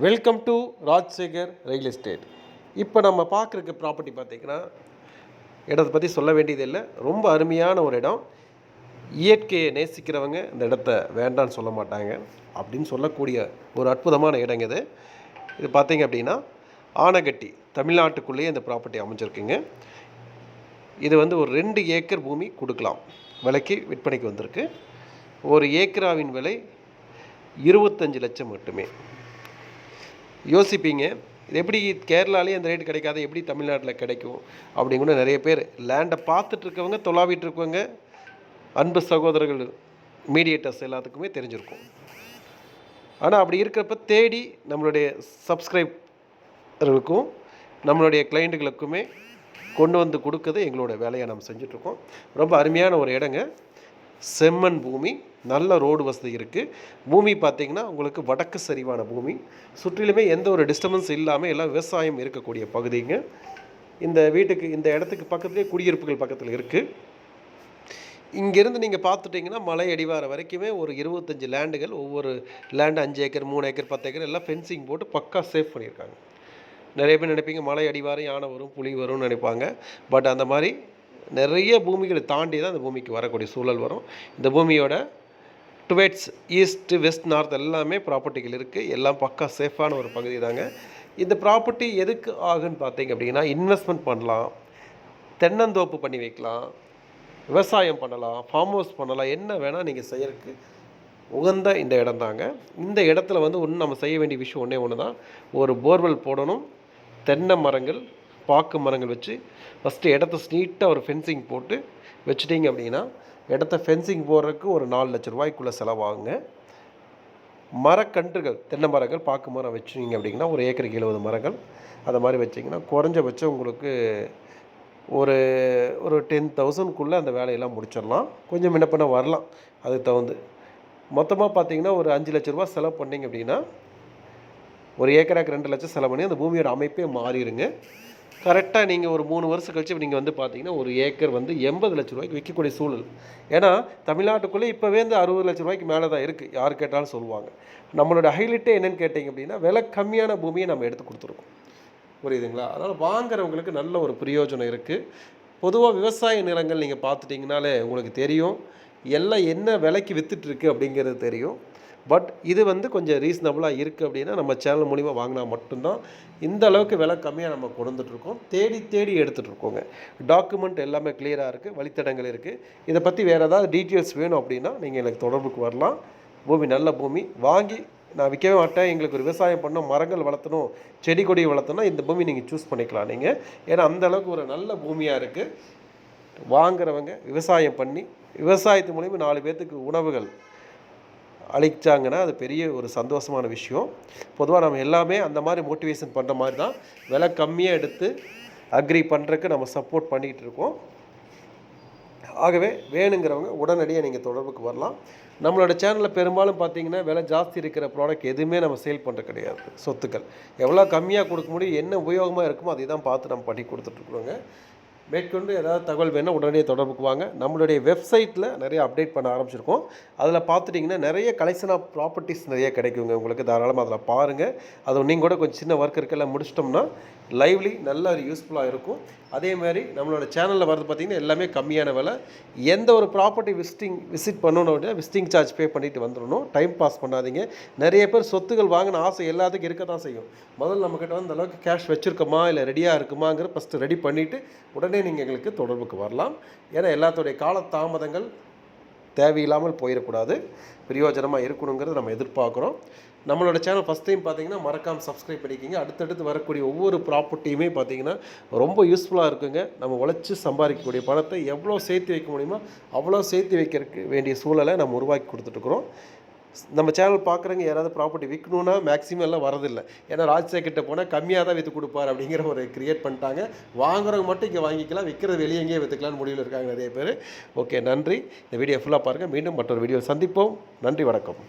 Welcome to Rajasekar real estate இப்போ நம்ம பார்க்குறக்கு ப்ராப்பர்ட்டி பார்த்தீங்கன்னா இடத்தை பற்றி சொல்ல வேண்டியதில்லை. ரொம்ப அருமையான ஒரு இடம். இயற்கையை நேசிக்கிறவங்க இந்த இடத்த வேண்டான்னு சொல்ல மாட்டாங்க அப்படின்னு சொல்லக்கூடிய ஒரு அற்புதமான இடங்க இது. இது பார்த்தீங்க அப்படின்னா ஆனகட்டி தமிழ்நாட்டுக்குள்ளேயே இந்த ப்ராப்பர்ட்டி அமைஞ்சிருக்குங்க. இது வந்து ஒரு ரெண்டு ஏக்கர் பூமி கொடுக்கலாம். விலைக்கு விற்பனைக்கு வந்திருக்கு. ஒரு ஏக்கராவின் விலை இருபத்தஞ்சு லட்சம் மட்டுமே. யோசிப்பீங்க. இது எப்படி கேரளாலே அந்த ரேட் கிடைக்காது எப்படி தமிழ்நாட்டில் கிடைக்கும் அப்படிங்கூட நிறைய பேர் லேண்டை பார்த்துட்டு இருக்கவங்க தொலாவிட்டு இருக்கவங்க அன்பு சகோதரர்கள் மீடியேட்டர்ஸ் எல்லாத்துக்குமே தெரிஞ்சிருக்கும். ஆனால் அப்படி இருக்கிறப்ப தேடி நம்மளுடைய சப்ஸ்கிரைபர்களுக்கும் நம்மளுடைய கிளைண்ட்டுகளுக்குமே கொண்டு வந்து கொடுக்கறது எங்களோட வேலையை நம்ம செஞ்சிட்ருக்கோம் ரொம்ப அருமையான ஒரு இடங்க. செம்மண் பூமி. நல்ல ரோடு வசதி இருக்குது பூமி பார்த்திங்கன்னா உங்களுக்கு வடக்கு சரிவான பூமி. சுற்றிலுமே எந்த ஒரு டிஸ்டர்பன்ஸ் இல்லாமல் எல்லாம் விவசாயம் இருக்கக்கூடிய பகுதிங்க. இந்த வீட்டுக்கு இந்த இடத்துக்கு பக்கத்துலேயே குடியிருப்புகள் பக்கத்தில் இருக்குது இங்கேருந்து நீங்கள் பார்த்துட்டிங்கன்னா மலை அடிவாரம் வரைக்குமே ஒரு இருபத்தஞ்சி லேண்டுகள் ஒவ்வொரு லேண்டு அஞ்சு ஏக்கர் மூணு ஏக்கர் பத்து ஏக்கர் எல்லாம் ஃபென்சிங் போட்டு பக்கா சேஃப் பண்ணியிருக்காங்க. நிறைய பேர் நினைப்பீங்க மலை அடிவாரம் யானை வரும் புலி வரும்னு நினைப்பாங்க. பட் அந்த மாதிரி நிறைய பூமிகளை தாண்டி தான் அந்த பூமிக்கு வரக்கூடிய சூழல் வரும். இந்த பூமியோட டுவேட்ஸ் ஈஸ்ட் வெஸ்ட் நார்த் எல்லாமே ப்ராப்பர்ட்டிகள் இருக்குது எல்லாம் பக்கா சேஃபான ஒரு பகுதி தாங்க. இந்த ப்ராப்பர்ட்டி எதுக்கு ஆகுன்னு பார்த்தீங்க அப்படின்னா இன்வெஸ்ட்மெண்ட் பண்ணலாம் தென்னந்தோப்பு பண்ணி வைக்கலாம் விவசாயம் பண்ணலாம் ஃபார்ம் ஹவுஸ் பண்ணலாம் என்ன வேணால் நீங்கள் செய்யறதுக்கு உகந்த இந்த இடம் தாங்க. இந்த இடத்துல வந்து ஒன்று நம்ம செய்ய வேண்டிய விஷயம் ஒன்றே ஒன்று தான். ஒரு போர்வெல் போடணும் தென்னை மரங்கள் பாக்கு மரங்கள் வச்சு ஃபஸ்ட்டு இடத்த நீட்டாக ஒரு ஃபென்சிங் போட்டு வச்சுட்டிங்க அப்படின்னா இடத்த ஃபென்சிங் போடுறதுக்கு ஒரு நாலு லட்ச ரூபாய்க்குள்ளே செலவாகுங்க. மரக்கன்றுகள் தென்னை மரங்கள் பாக்கு மரம் வச்சுங்க அப்படிங்கன்னா ஒரு ஏக்கருக்கு எழுபது மரங்கள். அந்த மாதிரி வச்சிங்கன்னா குறைஞ்சபட்சம் உங்களுக்கு ஒரு ஒரு டென் தௌசண்ட்குள்ளே அந்த வேலையெல்லாம் முடிச்சிடலாம். கொஞ்சம் முன்ன வரலாம் அதுக்கு தகுந்து. மொத்தமாக பார்த்தீங்கன்னா ஒரு அஞ்சு லட்ச ரூபா செலவு பண்ணிங்க அப்படின்னா ஒரு ஏக்கராக்கு ரெண்டு லட்சம் செலவு பண்ணி அந்த பூமியோட அமைப்பே மாறிடுங்க. கரெக்டாக நீங்கள் ஒரு மூணு வருஷம் கழிச்சு நீங்கள் வந்து பார்த்தீங்கன்னா ஒரு ஏக்கர் வந்து எண்பது லட்ச ரூபாய்க்கு விற்கக்கூடிய சூழல். ஏன்னா தமிழ்நாட்டுக்குள்ளே இப்போவே வந்து அறுபது லட்ச ரூபாய்க்கு மேலே தான் இருக்குது யார் கேட்டாலும் சொல்லுவாங்க. நம்மளோட ஹைலைட்டே என்னென்னு கேட்டிங்க அப்படின்னா விலை கம்மியான பூமியை நம்ம எடுத்து கொடுத்துருக்கோம். புரியுதுங்களா? அதனால் வாங்குறவங்களுக்கு நல்ல ஒரு பிரயோஜனம் இருக்குது பொதுவாக விவசாய நிலங்கள் நீங்கள் பார்த்துட்டிங்கனாலே உங்களுக்கு தெரியும். எல்லாம் என்ன விலைக்கு விற்றுட்ருக்கு அப்படிங்கிறது தெரியும். பட் இது வந்து கொஞ்சம் ரீசனபுளாக இருக்குது அப்படின்னா நம்ம சேனல் மூலிமா வாங்கினா மட்டும்தான் இந்த அளவுக்கு விலை கம்மியாக நம்ம கொடுத்துட்ருக்கோம் தேடி தேடி எடுத்துகிட்ருக்கோங்க டாக்குமெண்ட் எல்லாமே கிளியராக இருக்குது வழித்தடங்கள் இருக்குது இதை பற்றி வேறு ஏதாவது டீட்டெயில்ஸ் வேணும் அப்படின்னா நீங்கள் எனக்கு தொடர்புக்கு வரலாம். பூமி நல்ல பூமி. வாங்கி நான் விற்கவே மாட்டேன். எங்களுக்கு ஒரு விவசாயம் பண்ணணும் மரங்கள் வளர்த்தணும் செடி கொடி வளர்த்தணும் இந்த பூமி நீங்கள் சூஸ் பண்ணிக்கலாம் நீங்கள் ஏன்னா அந்த அளவுக்கு ஒரு நல்ல பூமியாக இருக்குது வாங்குறவங்க விவசாயம் பண்ணி விவசாயத்து மூலிமா நாலு பேர்த்துக்கு உணவுகள் அழிச்சாங்கன்னா அது பெரிய ஒரு சந்தோஷமான விஷயம். பொதுவாக நம்ம எல்லாமே அந்த மாதிரி மோட்டிவேஷன் பண்ணுற மாதிரி தான் விலை கம்மியாக எடுத்து அக்ரி பண்ணுறதுக்கு நம்ம சப்போர்ட் பண்ணிகிட்டு இருக்கோம். ஆகவே வேணுங்கிறவங்க உடனடியாக நீங்கள் தொடர்புக்கு வரலாம். நம்மளோட சேனலில் பெரும்பாலும் பார்த்தீங்கன்னா விலை ஜாஸ்தி இருக்கிற ப்ராடக்ட் எதுவுமே நம்ம சேல் பண்ணுறது கிடையாது. சொத்துக்கள். எவ்வளோ கம்மியாக கொடுக்க முடியும் என்ன உபயோகமாக இருக்குமோ அதை தான் பார்த்து நம்ம பண்ணி கொடுத்துட்ருக்குறோங்க மேற்கொண்டு ஏதாவது தகவல் வேணால் உடனே தொடர்புக்கு வாங்க நம்மளுடைய வெப்சைட்டில் நிறைய அப்டேட் பண்ண ஆரம்பிச்சிருக்கோம். அதில் பார்த்துட்டிங்கன்னா நிறைய கலெக்ஷன் ஆஃப் ப்ராப்பர்ட்டிஸ் நிறைய கிடைக்குங்க. உங்களுக்கு தாராளமாக அதில் பாருங்கள் அது நீங்கள் கூட கொஞ்சம் சின்ன ஒர்க் இருக்கெல்லாம் முடிச்சிட்டோம்னா லைவ்லி நல்ல ஒரு யூஸ்ஃபுல்லாக இருக்கும். அதே மாதிரி நம்மளோட சேனலில் வரது பார்த்திங்கன்னா எல்லாமே கம்மியான விலை. எந்த ஒரு ப்ராப்பர்ட்டி விசிட்டிங் விசிட் பண்ணணும் அப்படின்னா விசிட்டிங் சார்ஜ் பே பண்ணிட்டு வந்துடணும். டைம் பாஸ் பண்ணாதீங்க. நிறைய பேர் சொத்துக்கள் வாங்கின ஆசை எல்லாத்துக்கும் இருக்க தான் செய்யும். முதல்ல நம்மக்கிட்ட வந்து அளவுக்கு கேஷ் வச்சுருக்கோமா? இல்லை ரெடியாக இருக்குமாங்கிற ஃபஸ்ட்டு ரெடி பண்ணிவிட்டு உடனே நீங்கள் எங்களுக்கு தொடர்புக்கு வரலாம். ஏன்னா எல்லாத்துடைய கால தாமதங்கள் தேவையில்லாமல் போயிடக்கூடாது. பிரயோஜனமாக இருக்கணுங்கிறது நம்ம எதிர்பார்க்குறோம். நம்மளோட சேனல் ஃபஸ்ட் டைம் பார்த்தீங்கன்னா மறக்காமல் சப்ஸ்கிரைப் பண்ணிக்கிங்க. அடுத்தடுத்து வரக்கூடிய ஒவ்வொரு ப்ராப்பர்ட்டியுமே பார்த்தீங்கன்னா ரொம்ப யூஸ்ஃபுல்லாக இருக்குங்க. நம்ம உழைச்சி சம்பாதிக்கக்கூடிய பணத்தை எவ்வளோ சேர்த்து வைக்க முடியுமோ அவ்வளோ சேர்த்து வைக்கிறதுக்கு வேண்டிய சூழலை நம்ம உருவாக்கி கொடுத்துட்ருக்குறோம் நம்ம சேனல் பார்க்குறவங்க யாராவது ப்ராப்பர்ட்டி விற்கணுன்னா மேக்ஸிமம் எல்லாம் வரதில்லை. ஏன்னா ராஜ்சேகிட்ட போனால் கம்மியாக தான் விற்று கொடுப்பார் அப்படிங்கிற ஒரு கிரியேட் பண்ணிட்டாங்க. வாங்குறவங்க மட்டும் இங்கே வாங்கிக்கலாம் விற்கிறது வெளியே எங்கேயே விற்றுக்கலாம்னு முடிவில் இருக்காங்க நிறைய பேர். ஓகே நன்றி. இந்த வீடியோ ஃபுல்லாக பாருங்கள் மீண்டும் மற்றொரு வீடியோ சந்திப்போம். நன்றி வணக்கம்.